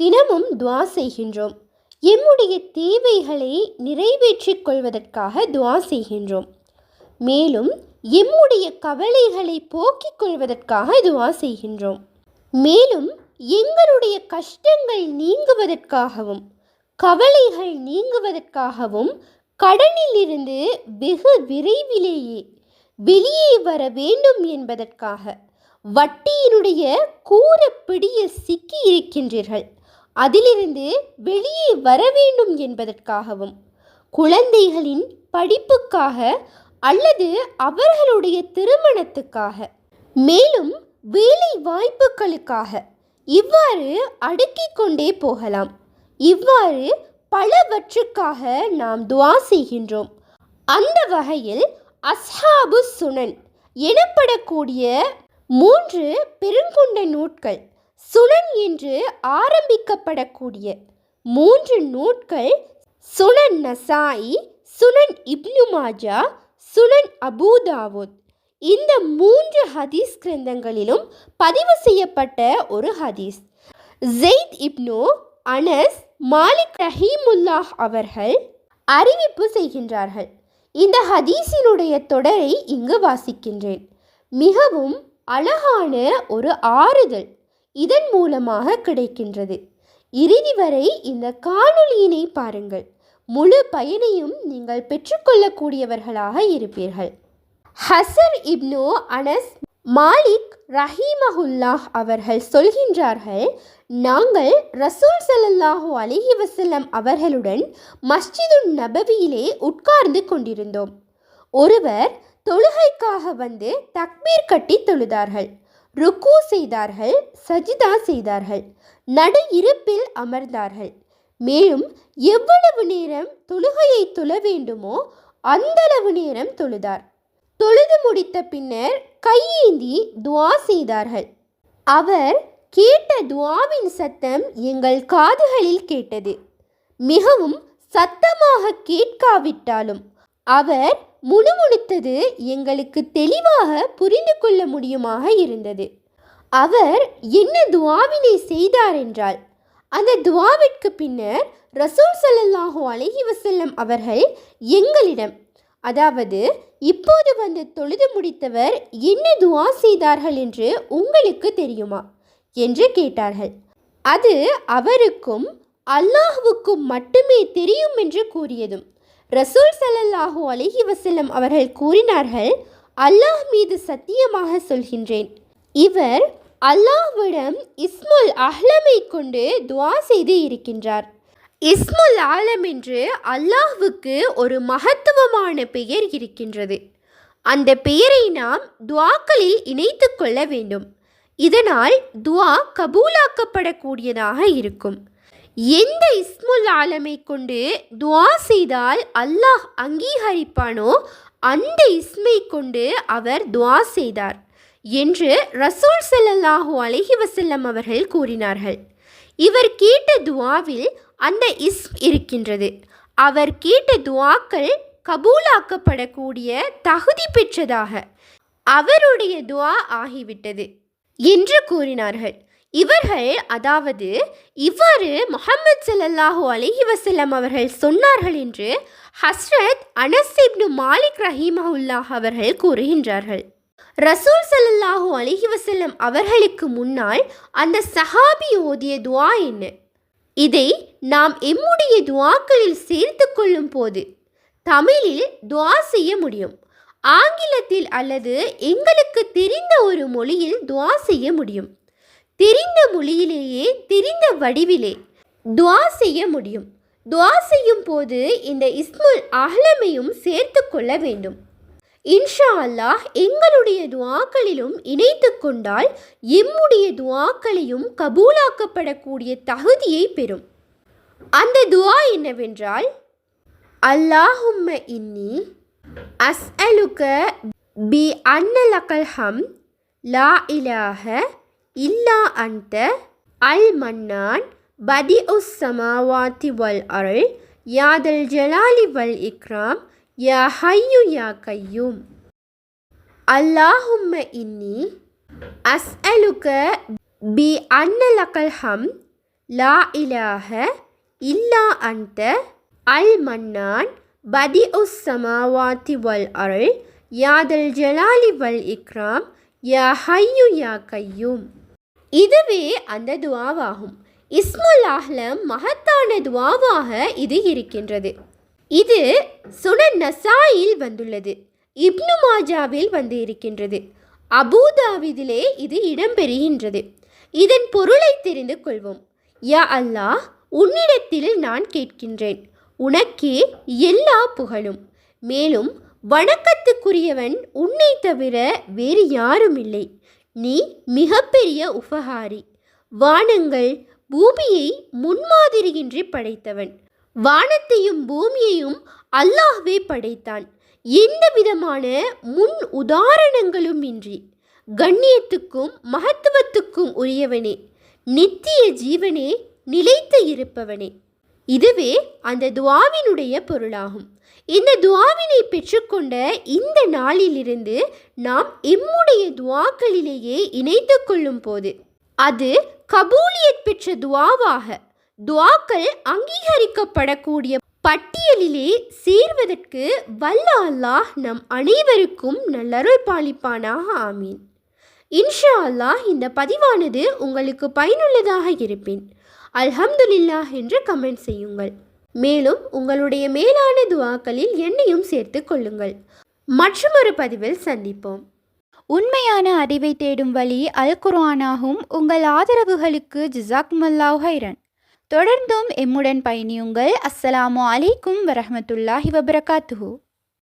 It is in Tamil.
தினமும் துவா செய்கின்றோம். எம்முடைய தேவைகளை நிறைவேற்றிக் கொள்வதற்காக துவா செய்கின்றோம். மேலும் எம்முடைய கவலைகளை போக்கிக் கொள்வதற்காக துவா செய்கின்றோம். மேலும் எங்களுடைய கஷ்டங்கள் நீங்குவதற்காகவும் கவலைகள் நீங்குவதற்காகவும் கடனிலிருந்து வெகு விரைவிலேயே வெளியே வர வேண்டும் என்பதற்காக வட்டியினுடைய கூற பிடியில் சிக்கி இருக்கின்றீர்கள் அதிலிருந்து வெளியே வர வேண்டும் என்பதற்காகவும் குழந்தைகளின் படிப்புக்காக அல்லது அவர்களுடைய திருமணத்துக்காக மேலும் வேலை வாய்ப்புகளுக்காக இவ்வாறு அடுக்கிக் கொண்டே போகலாம். இவ்வாறு பலவற்றுக்காக நாம் துவா செய்கின்றோம். அந்த வகையில் அஸ்ஹாபு சுனன் எனப்படக்கூடிய மூன்று பெருங்கொண்ட நூட்கள் சுனன் என்று ஆரம்பிக்கப்படக்கூடிய மூன்று நூட்கள் சுனன் நசாயி சுனன் இப்னு மாஜா சுனன் அபூதாவுத் இந்த மூன்று ஹதீஸ் கிரந்தங்களிலும் பதிவு செய்யப்பட்ட ஒரு ஹதீஸ். ஜெயித் இப்னு அனஸ் மாலிக் ரஹீமுல்லாஹ் அவர்கள் அறிவிப்பு செய்கின்றார்கள். இந்த ஹதீஸினுடைய தொடரை இங்கு வாசிக்கின்றேன். மிகவும் அழகான ஒரு ஆறுதல். இதன் மூலமாக கிடைக்கின்றது. இறுதி வரை இந்த காணொளியினை பாருங்கள். முழு பயனையும் நீங்கள் பெற்றுக்கொள்ளக்கூடியவர்களாக இருப்பீர்கள். ஹசர் இப்னு அனஸ் மாலிக் ரஹீமஹுல்லாஹ் அவர்கள் சொல்கின்றார்கள் நாங்கள் ரசூல் ஸல்லல்லாஹு அலிஹி வசல்லம் அவர்களுடன் மஸ்ஜிதுன் நபவியிலே உட்கார்ந்து கொண்டிருந்தோம். ஒருவர் தொழுகைக்காக வந்து தக்பீர் கட்டி தொழுதார்கள். ருக்கு செய்தார்கள் சஜிதா செய்தார்கள் நடு இருப்பில் அமர்ந்தார்கள். மேலும் எவ்வளவு நேரம் தொழுகையை தொழ வேண்டுமோ அந்தளவு நேரம் தொழுதார். தொழுது முடித்த பின்னர் கையேந்தி துவா செய்தார்கள். அவர் கேட்ட துவாவின் சத்தம் எங்கள் காதுகளில் கேட்டது. மிகவும் சத்தமாக கேட்காவிட்டாலும் அவர் முணுமுணுத்தது எங்களுக்கு தெளிவாக புரிந்து கொள்ள முடியுமாக இருந்தது. அவர் என்ன துவாவினை செய்தார் என்றால் அந்த துவாவிற்கு பின்னர் ரசூல் ஸல்லல்லாஹு அலஹி வசல்லம் அவர்கள் எங்களிடம் அதாவது இப்போது வந்து தொழுது முடித்தவர் என்ன துவா செய்தார்கள் என்று உங்களுக்கு தெரியுமா? என்று கேட்டார்கள். அது அவருக்கும் அல்லாஹுவுக்கும் மட்டுமே தெரியும் என்று கூறியதும் ரசூல் ஸல்லல்லாஹு அலஹி வசல்லம் அவர்கள் கூறினார்கள் அல்லாஹ் மீது சத்தியமாக சொல்கின்றேன். இவர் அல்லாஹ்விடம் இஸ்முல் அஹ்லமை கொண்டு துவா செய்து இருக்கின்றார். இஸ்முல் ஆலம் என்று அல்லாஹ்வுக்கு ஒரு மகத்துவமான பெயர் இருக்கின்றது. அந்த பெயரை நாம் துவாக்களில் இணைத்து கொள்ள வேண்டும். இதனால் துவா கபூலாக்கப்படக்கூடியதாக இருக்கும். எந்த இஸ்முல் ஆலமை கொண்டு துவா செய்தால் அல்லாஹ் அங்கீகரிப்பானோ அந்த இஸ்மை கொண்டு அவர் துவா செய்தார் என்று ரசூல் செல்லல்லாஹு அலஹி வசல்லம் அவர்கள் கூறினார்கள். இவர் கேட்ட துவாவில் அந்த இஸ்ம் இருக்கின்றது. அவர் கேட்ட துவாக்கள் கபூலாக்கப்படக்கூடிய தகுதி பெற்றதாக. அவருடைய துவா ஆகிவிட்டது என்று கூறினார்கள். இவர்கள் அதாவது இவ்வாறு முஹம்மது ஸல்லல்லாஹு அலைஹி வசல்லம் அவர்கள் சொன்னார்கள் என்று ஹஸ்ரத் அனசிப்னு மாலிக் ரஹீமஹுல்லாஹ் அவர்கள் கூறுகின்றார்கள். ரசூல் சல்லல்லாஹு அலைஹி வசல்லம் அவர்களுக்கு முன்னால் அந்த சஹாபி ஓதிய துவா என்ன? இதை நாம் எம்முடைய துவாக்களில் சேர்த்து கொள்ளும் போது தமிழில் துவா செய்ய முடியும். ஆங்கிலத்தில் அல்லது எங்களுக்கு தெரிந்த ஒரு மொழியில் துவா செய்ய முடியும். தெரிந்த மொழியிலேயே தெரிந்த வடிவிலே துவா செய்ய முடியும். துவா செய்யும் போது இந்த இஸ்முல் அகலமையும் சேர்த்து கொள்ள வேண்டும். இன்ஷா அல்லாஹ் எங்களுடைய துவாக்களிலும் இணைத்து கொண்டால் எம்முடைய துவாக்களையும் கபூலாக்கப்படக்கூடிய தகுதியை பெறும். அந்த துவா என்னவென்றால் அல்லாஹும்ம இன்னி அஸ்அலுக பி அன்னலக்கல் ஹம் லா இலாஹ இல்லா அந்த அல் மன்னான் பதி உஸ் சமாவாத்தி வல் அருள் யாதல் ஜலாலி வல் இக்ராம் யா ஹையு யா கையும். அல்லாஹும்ம இன்னி அஸ்அலுக பி அன்னலக்கல் ஹம் லா இலாஹ இல்லா அந்த அல் மன்னான் பதி உஸ் சமாவாத்தி வல் அருள் யாதல் ஜலாலி வல் இக்ராம் யா ஹையு யா கையும். இதுவே அந்த துவாவாகும். இஸ்முல் அஹ்லம் மகத்தான துவாவாக இது இருக்கின்றது. இது சுனன் நசாயில் வந்துள்ளது. இப்னு மாஜாவில் வந்து இருக்கின்றது. அபூதாவிதிலே இது இடம்பெறுகின்றது. இதன் பொருளை தெரிந்து கொள்வோம். யா அல்லாஹ் உன்னிடத்தில் நான் கேட்கின்றேன். உனக்கே எல்லா புகழும். மேலும் வணக்கத்துக்குரியவன் உன்னை தவிர வேறு யாரும் இல்லை நீ மிகப்பெரிய உபகாரி. வானங்கள் பூமியை முன்மாதிரியின்றி படைத்தவன். வானத்தையும் பூமியையும் அல்லாஹ்வே படைத்தான். எந்த விதமான முன் உதாரணங்களும் இன்றி. கண்ணியத்துக்கும் மகத்துவத்துக்கும் உரியவனே. நித்திய ஜீவனே நிலைத்து இருப்பவனே. இதுவே அந்த துவாவினுடைய பொருளாகும். இந்த துவாவினை பெற்றுக்கொண்ட இந்த நாளிலிருந்து நாம் எம்முடைய துவாக்களிலேயே இணைத்து கொள்ளும் போது அது கபூலியத் பெற்ற துவாவாக துவாக்கள் அங்கீகரிக்கப்படக்கூடிய பட்டியலிலே சேர்வதற்கு வல்ல அல்லாஹ் நம் அனைவருக்கும் நல்லருள் பாலிப்பானாக ஆமீன். இன்ஷா அல்லாஹ் இந்த பதிவானது உங்களுக்கு பயனுள்ளதாக இருப்பேன். அல்ஹம்துலில்லாஹ் என்று கமெண்ட் செய்யுங்கள். மேலும் உங்களுடைய மேலான துவாக்களில் என்னையும் சேர்த்து கொள்ளுங்கள். மற்றொரு பதிவில் சந்திப்போம். உண்மையான அறிவை தேடும் வழி அல் குர்ஆனாகும் உங்கள் ஆதரவுகளுக்கு ஜிசாக்மல்லாஹ் ஹைரன் தொடர்ந்தும் எம்முடன் பயணியுங்கள். அஸ்ஸலாமு அலைக்கும் வரமத்துல்லாஹி வபரகாத்துஹூ.